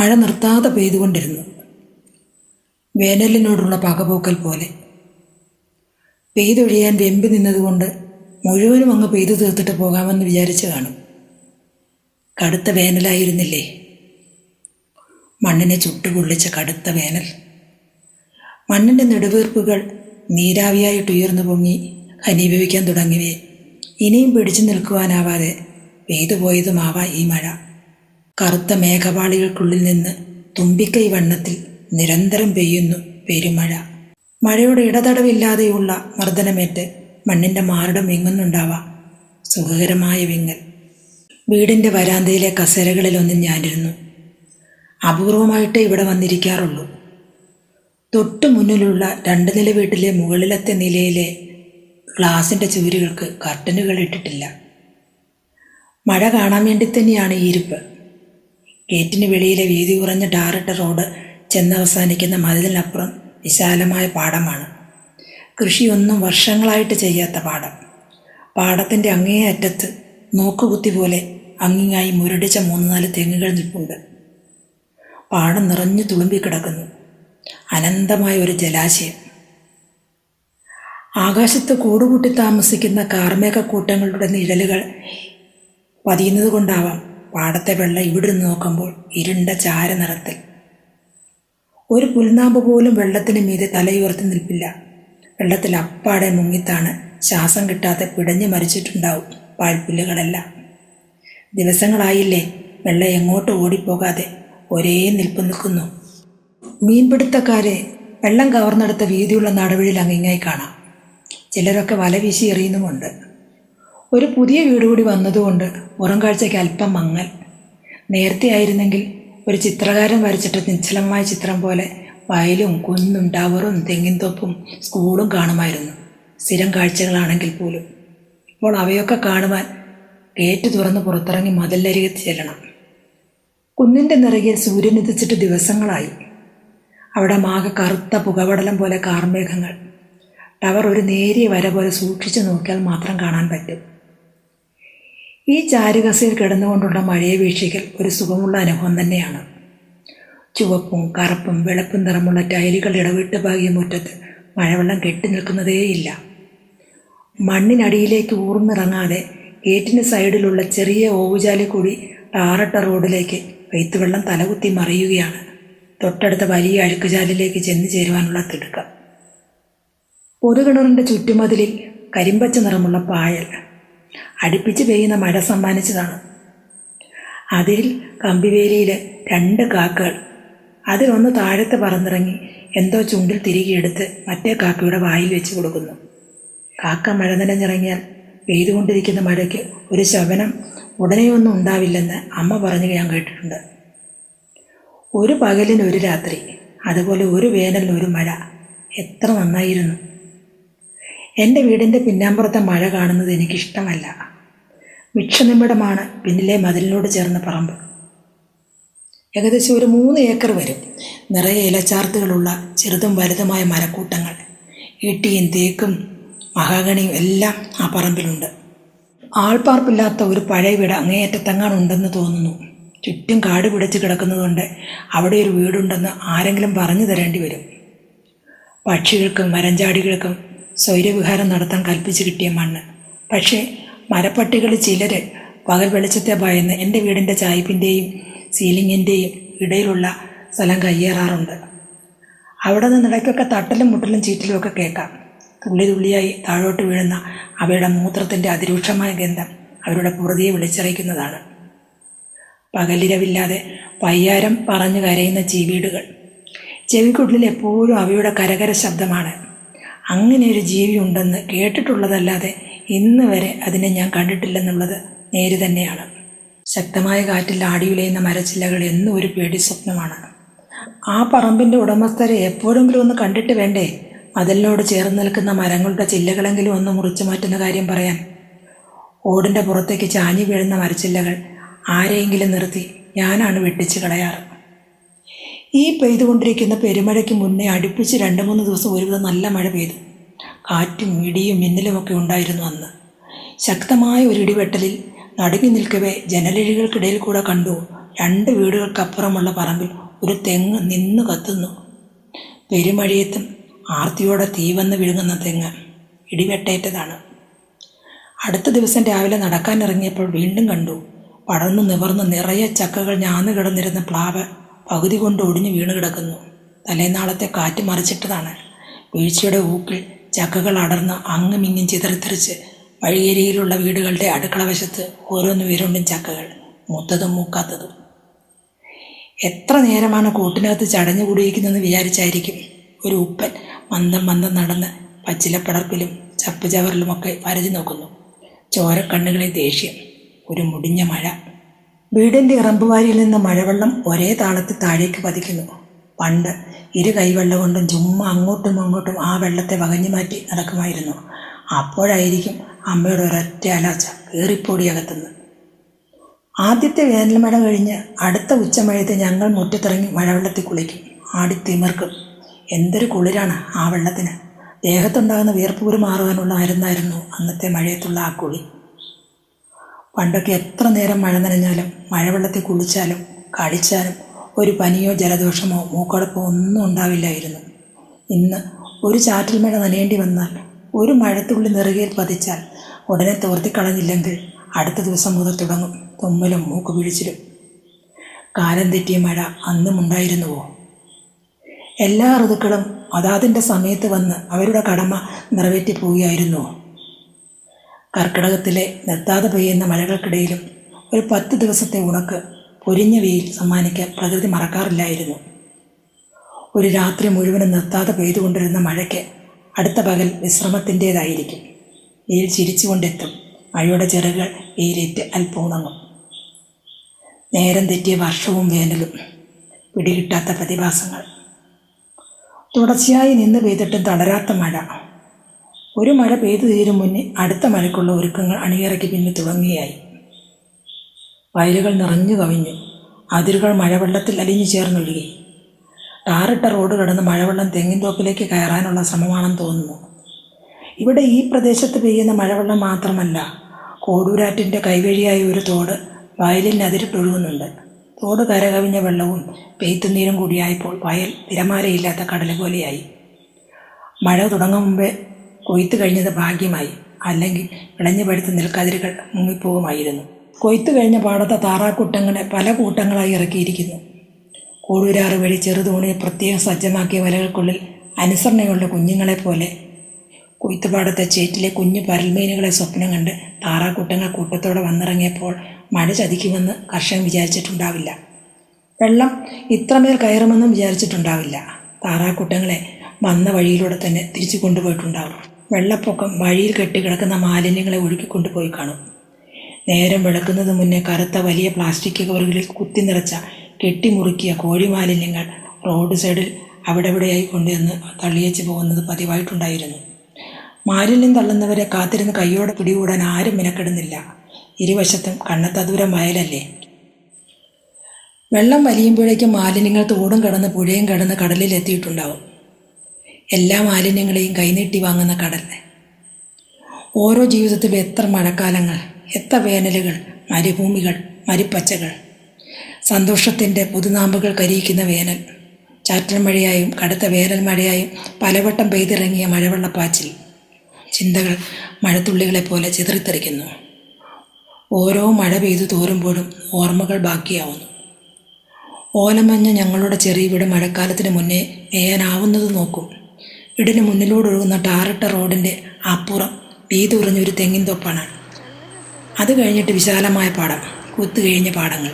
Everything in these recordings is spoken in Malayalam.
മഴ നിർത്താതെ പെയ്തുകൊണ്ടിരുന്നു. വേനലിനോടുള്ള പകപോക്കൽ പോലെ. പെയ്തൊഴിയാൻ വെമ്പി നിന്നതുകൊണ്ട് മുഴുവനും അങ്ങ് പെയ്തു തീർത്തിട്ട് പോകാമെന്ന് വിചാരിച്ചു കാണും. കടുത്ത വേനലായിരുന്നില്ലേ? മണ്ണിനെ ചുട്ടുപൊള്ളിച്ച കടുത്ത വേനൽ. മണ്ണിന്റെ നെടുവീർപ്പുകൾ നീരാവിയായിട്ട് ഉയർന്നു പൊങ്ങി ഘനീഭവിക്കാൻ തുടങ്ങിയവയെ ഇനിയും പിടിച്ചു നിൽക്കുവാനാവാതെ പെയ്തു പോയതുമാവാം ഈ മഴ. കറുത്ത മേഘപാളികൾക്കുള്ളിൽ നിന്ന് തുമ്പിക്കൈ വണ്ണത്തിൽ നിരന്തരം പെയ്യുന്നു പെരുമഴ. മഴയുടെ ഇടതടവില്ലാതെയുള്ള മർദ്ദനമേറ്റ് മണ്ണിന്റെ മാറിടം വിങ്ങുന്നുണ്ടാവാം. സുഖകരമായ വിങ്ങൽ. വീടിന്റെ വരാന്തയിലെ കസേരകളിലൊന്നും ഞാനിരുന്നു. അപൂർവമായിട്ടേ ഇവിടെ വന്നിരിക്കാറുള്ളൂ. തൊട്ടു മുന്നിലുള്ള രണ്ട് നില വീട്ടിലെ മുകളിലത്തെ നിലയിലെ ഗ്ലാസിന്റെ ചുവരുകൾക്ക് കർട്ടനുകൾ ഇട്ടിട്ടില്ല. മഴ കാണാൻ വേണ്ടി തന്നെയാണ് ഈ ഇരിപ്പ്. ഗേറ്റിന് വെളിയിലെ വീതി കുറഞ്ഞ ടാറിട്ട റോഡ് ചെന്നവസാനിക്കുന്ന മതിലിനപ്പുറം വിശാലമായ പാടമാണ്. കൃഷിയൊന്നും വർഷങ്ങളായിട്ട് ചെയ്യാത്ത പാടം. പാടത്തിന്റെ അങ്ങേ അറ്റത്ത് നോക്കുകുത്തി പോലെ അങ്ങിങ്ങായി മുരടിച്ച മൂന്ന് നാല് തെങ്ങുകൾ നിൽപ്പുണ്ട്. പാടം നിറഞ്ഞു തുളുമ്പിക്കിടക്കുന്നു അനന്തമായ ഒരു ജലാശയം. ആകാശത്ത് കൂടുകൂട്ടി താമസിക്കുന്ന കാർമേഘക്കൂട്ടങ്ങളുടെ നിഴലുകൾ പതിയുന്നത് കൊണ്ടാവാം പാടത്തെ വെള്ളം ഇവിടെ നിന്ന് നോക്കുമ്പോൾ ഇരുണ്ട ചാര നിറത്തിൽ. ഒരു പുൽനാമ്പ് പോലും വെള്ളത്തിന് മീതെ തലയുയർത്തി നിൽപ്പില്ല. വെള്ളത്തിൽ അപ്പാടെ മുങ്ങിത്താണ് ശ്വാസം കിട്ടാതെ പിടഞ്ഞു മരിച്ചിട്ടുണ്ടാവും പാഴ്പുല്ലുകളെല്ലാം ദിവസങ്ങളായില്ലേ വെള്ളം എങ്ങോട്ട് ഓടിപ്പോകാതെ ഒരേ നിൽപ്പ് നിൽക്കുന്നു. മീൻപിടുത്തക്കാരെ വെള്ളം കവർന്നെടുത്ത വീതിയുള്ള നടവഴിയിൽ അങ്ങിങ്ങായി കാണാം. ചിലരൊക്കെ വല വീശി എറിയുന്നുമുണ്ട്. ഒരു പുതിയ വീട് കൂടി വന്നതുകൊണ്ട് പുറം കാഴ്ചയ്ക്ക് അല്പം മങ്ങൽ. നേരത്തെ ആയിരുന്നെങ്കിൽ ഒരു ചിത്രകാരൻ വരച്ചിട്ട് നിശ്ചലമായ ചിത്രം പോലെ വയലും കുന്നും ടവറും തെങ്ങിൻ തെങ്ങിൻതോപ്പും സ്കൂളും കാണുമായിരുന്നു. സ്ഥിരം കാഴ്ചകളാണെങ്കിൽ പോലും. ഇപ്പോൾ അവയൊക്കെ കാണുവാൻ ഗേറ്റ് തുറന്ന് പുറത്തിറങ്ങി മതിലരികത്ത് ചെല്ലണം. കുന്നിന്റെ നിറകിൽ സൂര്യൻ ഉദിച്ചിട്ട് ദിവസങ്ങളായി. അവിടെ മാകെ കറുത്ത പുകവടലം പോലെ കാർമേഘങ്ങൾ. ടവർ ഒരു നേരിയ വര പോലെ സൂക്ഷിച്ചു നോക്കിയാൽ മാത്രം കാണാൻ പറ്റും. ഈ ചാരുകസയിൽ കിടന്നുകൊണ്ടുള്ള മഴയെ വീക്ഷിക്കൽ ഒരു സുഖമുള്ള അനുഭവം തന്നെയാണ്. ചുവപ്പും കറുപ്പും വെളുപ്പും നിറമുള്ള ടൈലുകൾ ഇടവിട്ട് പാകിയ മുറ്റത്ത് മഴവെള്ളം കെട്ടി നിൽക്കുന്നതേയില്ല. മണ്ണിനടിയിലേക്ക് ഊർന്നിറങ്ങാതെ ഗേറ്റിന് സൈഡിലുള്ള ചെറിയ ഓവുചാലി കൂടി ടാറട്ട റോഡിലേക്ക് വെയ്ത്തുവെള്ളം തലകുത്തി മറിയുകയാണ്. തൊട്ടടുത്ത വലിയ അഴുക്കുചാലിലേക്ക് ചെന്ന് ചേരുവാനുള്ള തിടുക്കം. പൊതുകിണറിന്റെ ചുറ്റുമതിലിൽ കരിമ്പച്ച നിറമുള്ള പായൽ. അടുപ്പിച്ച് പെയ്യുന്ന മഴ സമ്മാനിച്ചതാണ്. അതിൽ കമ്പിവേലിയിൽ രണ്ട് കാക്കകൾ. അതിലൊന്ന് താഴത്ത് പറന്നിറങ്ങി എന്തോ ചൂണ്ടിൽ തിരികെ എടുത്ത് മറ്റേ കാക്കയുടെ വായിൽ വെച്ച് കൊടുക്കുന്നു. കാക്ക മഴ നനഞ്ഞിറങ്ങിയാൽ പെയ്തുകൊണ്ടിരിക്കുന്ന മഴയ്ക്ക് ഒരു ശവനം ഉടനെയൊന്നും ഉണ്ടാവില്ലെന്ന് അമ്മ പറഞ്ഞു ഞാൻ കേട്ടിട്ടുണ്ട്. ഒരു പകലിന് ഒരു രാത്രി അതുപോലെ ഒരു വേനലിന് ഒരു മഴ. എത്ര നന്നായിരുന്നു. എന്റെ വീടിന്റെ പിന്നാമ്പുറത്തെ മഴ കാണുന്നത് എനിക്കിഷ്ടമല്ല. വിക്ഷനിമിടമാണ് പിന്നിലെ മതിലിനോട് ചേർന്ന പറമ്പ്. ഏകദേശം ഒരു മൂന്ന് ഏക്കർ വരും. നിറയെ ഇലച്ചാർത്തുകളുള്ള ചെറുതും വലുതുമായ മരക്കൂട്ടങ്ങൾ. ഈട്ടിയും തേക്കും മഹാഗണിയും എല്ലാം ആ പറമ്പിലുണ്ട്. ആൾപ്പാർപ്പില്ലാത്ത ഒരു പഴയ വീട് അങ്ങേയറ്റത്തെങ്ങാനുണ്ടെന്ന് തോന്നുന്നു. ചുറ്റും കാട് പിടിച്ച് കിടക്കുന്നതുകൊണ്ട് അവിടെ ഒരു വീടുണ്ടെന്ന് ആരെങ്കിലും പറഞ്ഞു തരേണ്ടി വരും. പക്ഷികൾക്കും മരഞ്ചാടികൾക്കും സ്വൈരവിഹാരം നടത്താൻ കൽപ്പിച്ചു കിട്ടിയ മണ്ണ്. പക്ഷേ മരപ്പട്ടികളിൽ ചിലർ പകൽ വെളിച്ചത്തെ ഭയന്ന് എന്റെ വീടിന്റെ ചായ്പിന്റെയും സീലിങ്ങിന്റെയും ഇടയിലുള്ള സ്ഥലം കയ്യേറാറുണ്ട്. അവിടെ നിന്ന് ഇടയ്ക്കൊക്കെ തട്ടലും മുട്ടലും ചീറ്റലും ഒക്കെ കേൾക്കാം. തുള്ളി തുള്ളിയായി താഴോട്ട് വീഴുന്ന അവയുടെ മൂത്രത്തിന്റെ അതിരൂക്ഷമായ ഗന്ധം അവരുടെ പുറതിയെ വിളിച്ചറിയിക്കുന്നതാണ്. പകലിരവില്ലാതെ പയ്യാരം പറഞ്ഞു കരയുന്ന ചീവീടുകൾ. ചെവിക്കുള്ളിൽ എപ്പോഴും അവയുടെ കരകര ശബ്ദമാണ്. അങ്ങനെ ഒരു ജീവി ഉണ്ടെന്ന് കേട്ടിട്ടുള്ളതല്ലാതെ ഇന്ന് വരെ അതിനെ ഞാൻ കണ്ടിട്ടില്ലെന്നുള്ളത് നേര് തന്നെയാണ്. ശക്തമായ കാറ്റിൽ ആടിയുലയുന്ന മരച്ചില്ലകൾ എന്നും ഒരു പേടി സ്വപ്നമാണ്. ആ പറമ്പിന്റെ ഉടമസ്ഥരെ എപ്പോഴെങ്കിലും ഒന്ന് കണ്ടിട്ട് വേണ്ടേ? മതിലിനോട് ചേർന്ന് നിൽക്കുന്ന മരങ്ങളുടെ ചില്ലകളെങ്കിലും ഒന്ന് മുറിച്ചു മാറ്റുന്ന കാര്യം പറയാൻ. ഓടിന്റെ പുറത്തേക്ക് ചാഞ്ഞു വീഴുന്ന മരച്ചില്ലകൾ ആരെയെങ്കിലും നിർത്തി ഞാനാണ് വെട്ടിച്ച് കളയാറ്. ഈ പെയ്തുകൊണ്ടിരിക്കുന്ന പെരുമഴയ്ക്ക് മുന്നേ അടുപ്പിച്ച് രണ്ട് മൂന്ന് ദിവസം ഒരുവിധം നല്ല മഴ പെയ്തു. കാറ്റും ഇടിയും മിന്നലുമൊക്കെ ഉണ്ടായിരുന്നു അന്ന്. ശക്തമായ ഒരു ഇടിവെട്ടലിൽ നടുങ്ങി നിൽക്കവേ ജനലിഴികൾക്കിടയിൽ കൂടെ കണ്ടു രണ്ട് വീടുകൾക്കപ്പുറമുള്ള പറമ്പിൽ ഒരു തെങ്ങ് നിന്നു കത്തുന്നു. പെരുമഴയത്തും ആർത്തിയോടെ തീ വന്ന് വിഴുങ്ങുന്ന തെങ്ങ് ഇടിവെട്ടേറ്റതാണ്. അടുത്ത ദിവസം രാവിലെ നടക്കാനിറങ്ങിയപ്പോൾ വീണ്ടും കണ്ടു. പടർന്നു നിവർന്ന് നിറയെ ചക്കകൾ ഞാന്നു കിടന്നിരുന്ന പ്ലാവ് പകുതി കൊണ്ട് ഒടിഞ്ഞു വീണ് കിടക്കുന്നു. തലേനാളത്തെ കാറ്റ് മറിച്ചിട്ടതാണ്. വീഴ്ചയുടെ ഊക്കിൽ ചക്കകൾ അടർന്ന് അങ്ങും ഇങ്ങും ചിതറിത്തെറിച്ച് വഴിയരിയിലുള്ള വീടുകളുടെ അടുക്കള വശത്ത് ഓരോന്ന് വീരുണ്ടും ചക്കകൾ മൂത്തതും മൂക്കാത്തതും. എത്ര നേരമാണ് കൂട്ടിനകത്ത് ചടഞ്ഞു കൂടിയിരിക്കുന്നതെന്ന് വിചാരിച്ചായിരിക്കും ഒരു ഉപ്പൻ മന്ദം മന്ദം നടന്ന് പച്ചിലപ്പടർപ്പിലും ചപ്പുചവറിലുമൊക്കെ വരതി നോക്കുന്നു. ചോരക്കണ്ണുകളെ ദേഷ്യം ഒരു മുടിഞ്ഞ മഴ. വീടിന്റെ ഇറമ്പുവാരിയിൽ നിന്ന് മഴവെള്ളം ഒരേ താളത്തിൽ താഴേക്ക് പതിക്കുന്നു. പണ്ട് ഇരു കൈവെള്ളം കൊണ്ടും ചുമ്മാ അങ്ങോട്ടും അങ്ങോട്ടും ആ വെള്ളത്തെ വകഞ്ഞു മാറ്റി നടക്കുമായിരുന്നു. അപ്പോഴായിരിക്കും അമ്മയുടെ ഒരൊറ്റ അലാച്ച കീറിപ്പൊടിയകത്തുന്നത് ആദ്യത്തെ വേനൽമഴ കഴിഞ്ഞ് അടുത്ത ഉച്ചമഴയത്ത് ഞങ്ങൾ മുറ്റത്തിറങ്ങി മഴവെള്ളത്തിൽ കുളിക്കും. ആടിത്തിമിർക്കും എന്തൊരു കുളിരാണ് ആ വെള്ളത്തിന്. ദേഹത്തുണ്ടാകുന്ന വിയർപ്പൂര് മാറുവാനുള്ള മരുന്നായിരുന്നു അന്നത്തെ മഴയത്തുള്ള ആ കുളി. പണ്ടൊക്കെ എത്ര നേരം മഴ നനഞ്ഞാലും മഴവെള്ളത്തിൽ കുളിച്ചാലും കളിച്ചാലും ഒരു പനിയോ ജലദോഷമോ മൂക്കടപ്പോ ഒന്നും ഉണ്ടാവില്ലായിരുന്നു. ഇന്ന് ഒരു ചാറ്റൽ മഴ നനയേണ്ടി വന്നാൽ ഒരു മഴത്തുള്ളി നെറുകയിൽ പതിച്ചാൽ ഉടനെ തോർത്തിക്കളഞ്ഞില്ലെങ്കിൽ അടുത്ത ദിവസം മുതൽ തുടങ്ങും തുമ്മലും മൂക്ക് പിഴിച്ചിലും. കാലം തെറ്റിയ മഴ അന്നും ഉണ്ടായിരുന്നുവോ? എല്ലാ ഋതുക്കളും അതാതിന്റെ സമയത്ത് വന്ന് അവരുടെ കടമ നിറവേറ്റി പോവുകയായിരുന്നുവോ കർക്കിടകത്തിലെ നിർത്താതെ പെയ്യുന്ന മഴകൾക്കിടയിലും ഒരു പത്ത് ദിവസത്തെ ഉണക്ക് പൊരിഞ്ഞ വെയിൽ സമ്മാനിക്കാൻ പ്രകൃതി മറക്കാറില്ലായിരുന്നു. ഒരു രാത്രി മുഴുവനും നിർത്താതെ പെയ്തുകൊണ്ടിരുന്ന മഴയ്ക്ക് അടുത്ത പകൽ വിശ്രമത്തിന്റേതായിരിക്കും. വെയിൽ ചിരിച്ചുകൊണ്ടെത്തും മഴയുടെ ചെറുകൾ വെയിലേറ്റ് അല്പം നേരം തെറ്റിയ വർഷവും വേനലും പിടികിട്ടാത്ത പ്രതിഭാസങ്ങൾ. തുടർച്ചയായി നിന്ന് പെയ്തിട്ടും തളരാത്ത മഴ ഒരു മഴ പെയ്തു തീരും മുന്നേ അടുത്ത മഴയ്ക്കുള്ള ഒരുക്കങ്ങൾ അണിയറയ്ക്ക് പിന്നെ തുടങ്ങുകയായി. വയലുകൾ നിറഞ്ഞു കവിഞ്ഞു. അതിരുകൾ മഴവെള്ളത്തിൽ അലിഞ്ഞു ചേർന്നൊഴുകി. ടാറിട്ട റോഡ് കടന്ന് മഴവെള്ളം തെങ്ങിൻ തോപ്പിലേക്ക് കയറാനുള്ള ശ്രമമാണെന്ന് തോന്നുന്നു. ഇവിടെ ഈ പ്രദേശത്ത് പെയ്യുന്ന മഴവെള്ളം മാത്രമല്ല കോടൂരാറ്റിന്റെ കൈവഴിയായ ഒരു തോട് വയലിന് അതിരിട്ടൊഴുകുന്നുണ്ട് തോട് കരകവിഞ്ഞ വെള്ളവും പെയ്ത്തുനീരും കൂടിയായപ്പോൾ വയൽ തിരമാലയില്ലാത്ത കടൽ പോലെയായി. മഴ തുടങ്ങും മുമ്പേ കൊയ്ത്ത് കഴിഞ്ഞത് ഭാഗ്യമായി. അല്ലെങ്കിൽ വിളഞ്ഞു പഴുത്ത നെൽക്കതിരുകൾ മുങ്ങിപ്പോകുമായിരുന്നു കൊയ്ത്ത് കഴിഞ്ഞ പാടത്തെ താറാക്കൂട്ടങ്ങളെ പല കൂട്ടങ്ങളായി ഇറക്കിയിരിക്കുന്നു. കോടൂരാറ് വഴി ചെറുതോണിയെ പ്രത്യേകം സജ്ജമാക്കിയ വലകൾക്കുള്ളിൽ അനുസരണയുള്ള കുഞ്ഞുങ്ങളെ പോലെ കൊയ്ത്തുപാടത്തെ ചേറ്റിലെ കുഞ്ഞു പരൽമീനുകളെ സ്വപ്നം കണ്ട് താറാക്കൂട്ടങ്ങൾ കൂട്ടത്തോടെ വന്നിറങ്ങിയപ്പോൾ മഴ ചതിക്കുമെന്ന് കർഷകൻ വിചാരിച്ചിട്ടുണ്ടാവില്ല. വെള്ളം ഇത്രമേൽ കയറുമെന്നും വിചാരിച്ചിട്ടുണ്ടാവില്ല. താറാക്കൂട്ടങ്ങളെ വന്ന വഴിയിലൂടെ തന്നെ തിരിച്ചു കൊണ്ടുപോയിട്ടുണ്ടാവും. വെള്ളപ്പൊക്കം വഴിയിൽ കെട്ടിക്കിടക്കുന്ന മാലിന്യങ്ങളെ ഒഴുക്കിക്കൊണ്ടുപോയി കാണും. നേരം വെളുക്കുന്നത് മുന്നേ കറുത്ത വലിയ പ്ലാസ്റ്റിക് കവറുകളിൽ കുത്തി നിറച്ച കെട്ടിമുറുക്കിയ കോഴി മാലിന്യങ്ങൾ റോഡ് സൈഡിൽ അവിടെവിടെയായി കൊണ്ടുവന്ന് തള്ളിയച്ച് പോകുന്നത് പതിവായിട്ടുണ്ടായിരുന്നു. മാലിന്യം തള്ളുന്നവരെ കാത്തിരുന്ന് കൈയോടെ പിടികൂടാൻ ആരും മിനക്കെടുന്നില്ല. ഇരുവശത്തും കണ്ണത്ത ദൂരം വയലല്ലേ? വെള്ളം വലിയുമ്പോഴേക്കും മാലിന്യങ്ങൾ തോടും കടന്ന് പുഴയും കടന്ന് കടലിൽ എത്തിയിട്ടുണ്ടാവും എല്ലാ മാലിന്യങ്ങളെയും കൈനീട്ടി വാങ്ങുന്ന കടൽ ഓരോ ജീവിതത്തിലും എത്ര മഴക്കാലങ്ങൾ എത്ര വേനലുകൾ മരുഭൂമികൾ മരുപ്പച്ചകൾ സന്തോഷത്തിന്റെ പുതുനാമ്പുകൾ കരിയിക്കുന്ന വേനൽ ചാറ്റൽ മഴയായും കടുത്ത വേനൽ മഴയായും പലവട്ടം പെയ്തിറങ്ങിയ മഴവെള്ളപ്പാച്ചിൽ. ചിന്തകൾ മഴത്തുള്ളികളെ പോലെ ചിതറിത്തെറിക്കുന്നു. ഓരോ മഴ പെയ്തു തോരുമ്പോഴും ഓർമ്മകൾ ബാക്കിയാവുന്നു. ഓലമഞ്ഞ ഞങ്ങളുടെ ചെറിയ വീട് മഴക്കാലത്തിന് മുന്നേ മേയാനാവുന്നത് നോക്കും. വീടിന് മുന്നിലൂടൊഴുകുന്ന ടാറിട്ട റോഡിന്റെ അപ്പുറം വീതി ഒരു തെങ്ങിൻ തൊപ്പാണ്. അത് കഴിഞ്ഞിട്ട് വിശാലമായ പാടം കുത്തു കഴിഞ്ഞ പാടങ്ങൾ.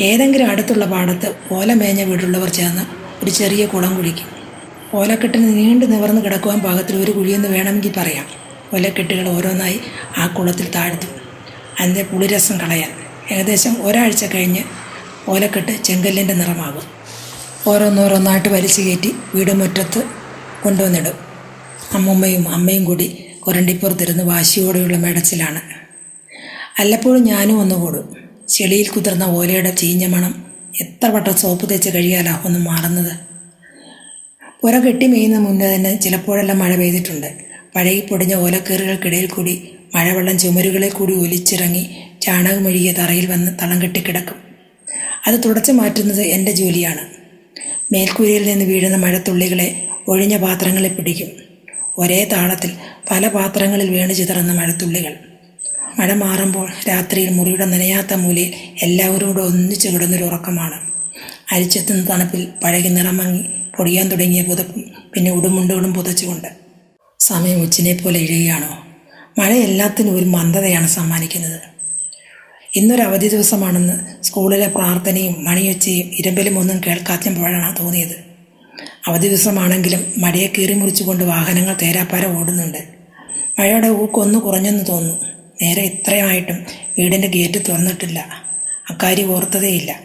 ഏതെങ്കിലും അടുത്തുള്ള പാടത്ത് ഓല മേഞ്ഞ വീടുള്ളവർ ചേർന്ന് ഒരു ചെറിയ കുളം കുഴിക്കും. ഓലക്കെട്ടിന് നീണ്ടു നിവർന്ന് കിടക്കുവാൻ പാകത്തിൽ ഒരു കുഴിയെന്ന് വേണമെങ്കിൽ പറയാം. ഓലക്കെട്ടുകൾ ഓരോന്നായി ആ കുളത്തിൽ താഴ്ത്തും. അതിന്റെ പുളിരസം കളയാൻ ഏകദേശം ഒരാഴ്ച കഴിഞ്ഞ് ഓലക്കെട്ട് ചെങ്കല്ലിന്റെ നിറമാകും. ഓരോന്നോരോന്നായിട്ട് വലിച്ചു കയറ്റി വീട് മുറ്റത്ത് കൊണ്ടുവന്നിടും. അമ്മൂമ്മയും അമ്മയും കൂടി കുരണ്ടിപ്പുറത്തിരുന്ന് വാശിയോടെയുള്ള മേടച്ചിലാണ്. അല്ലപ്പോഴും ഞാനും ഒന്ന് കൂടും. ചെളിയിൽ കുതിർന്ന ഓലയുടെ ചീഞ്ഞ മണം എത്ര വട്ടം സോപ്പ് തേച്ച് കഴിയാലാ ഒന്ന് മാറുന്നത്? പുര കെട്ടി മെയ്യുന്ന മുന്നേ തന്നെ ചിലപ്പോഴെല്ലാം മഴ പെയ്തിട്ടുണ്ട്. പഴകി പൊടിഞ്ഞ ഓലക്കേറുകൾക്കിടയിൽ കൂടി മഴവെള്ളം ചുമരുകളെ കൂടി ഒലിച്ചിറങ്ങി ചാണകമൊഴുകിയ തറയിൽ വന്ന് തളം കെട്ടിക്കിടക്കും അത് തുടച്ചു മാറ്റുന്നത് എന്റെ ജോലിയാണ്. മേൽക്കൂരയിൽ നിന്ന് വീഴുന്ന മഴത്തുള്ളികളെ ഒഴിഞ്ഞ പാത്രങ്ങളെ പിടിക്കും. ഒരേ താളത്തിൽ പല പാത്രങ്ങളിൽ വീണ് ചിതറുന്ന മഴത്തുള്ളികൾ. മഴ മാറുമ്പോൾ രാത്രിയിൽ മുറിയുടെ നനയാത്ത മൂലയിൽ എല്ലാവരോടും ഒന്നിച്ചു കിടന്നൊരു ഉറക്കമാണ്. അരിച്ചെത്തുന്ന തണുപ്പിൽ പഴകി നിറമങ്ങി പൊടിയാൻ തുടങ്ങിയ പുതപ്പും പിന്നെ ഉടുമുണ്ടുകളും പുതച്ചുകൊണ്ട് സമയം ഉച്ചിനെ പോലെ ഇഴയുകയാണോ മഴ എല്ലാത്തിനും ഒരു മന്ദതയാണ് സമ്മാനിക്കുന്നത്. ഇന്നൊരു അവധി ദിവസമാണെന്ന് സ്കൂളിലെ പ്രാർത്ഥനയും മണിയൊച്ചയും ഇരമ്പലും ഒന്നും കേൾക്കാത്തപ്പോഴാണ് തോന്നിയത്. അവധി ദിവസമാണെങ്കിലും മഴയെ കീറി മുറിച്ചുകൊണ്ട് വാഹനങ്ങൾ തേരാപ്പാര ഓടുന്നുണ്ട്. മഴയുടെ ഊക്കൊന്ന് കുറഞ്ഞെന്ന് തോന്നുന്നു. നേരെ ഇത്രയായിട്ടും വീടിന്റെ ഗേറ്റ് തുറന്നിട്ടില്ല. അക്കാര്യം ഓർത്തതേയില്ല.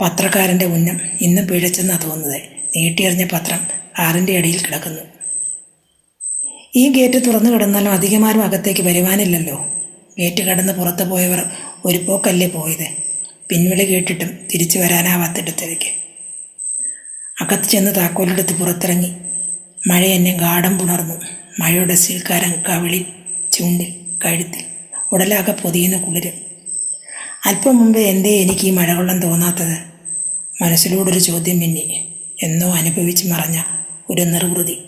പത്രക്കാരന്റെ ഉന്നം ഇന്നും പിഴച്ചെന്നാണ് തോന്നുന്നത്. നീട്ടിയെറിഞ്ഞ പത്രം ആറിന്റെ അടിയിൽ കിടക്കുന്നു. ഈ ഗേറ്റ് തുറന്നു കിടന്നാലും അധികമാരും അകത്തേക്ക് വരുവാനില്ലല്ലോ. ഗേറ്റ് കടന്ന് പുറത്ത് പോയവർ ഒരു പോക്കല്ലേ പോയത്? പിൻവിളി കേട്ടിട്ടും തിരിച്ചു വരാനാവാത്തിടത്തേക്ക് അകത്ത് ചെന്ന് താക്കോലെടുത്ത് പുറത്തിറങ്ങി. മഴ എന്നെ ഗാഠം പുണർന്നു. മഴയുടെ സീൽക്കാരൻ കവിളി ചുണ്ടിൽ കഴുത്തിൽ ഉടലാകെ പൊതിയുന്ന കുളിര്. അല്പം മുമ്പ് എന്തേ എനിക്ക് ഈ മഴവെള്ളം തോന്നാത്തത്? മനസ്സിലൂടൊരു ചോദ്യം മിന്നി. എന്നോ അനുഭവിച്ച് മറഞ്ഞ ഒരു നിർവൃതി.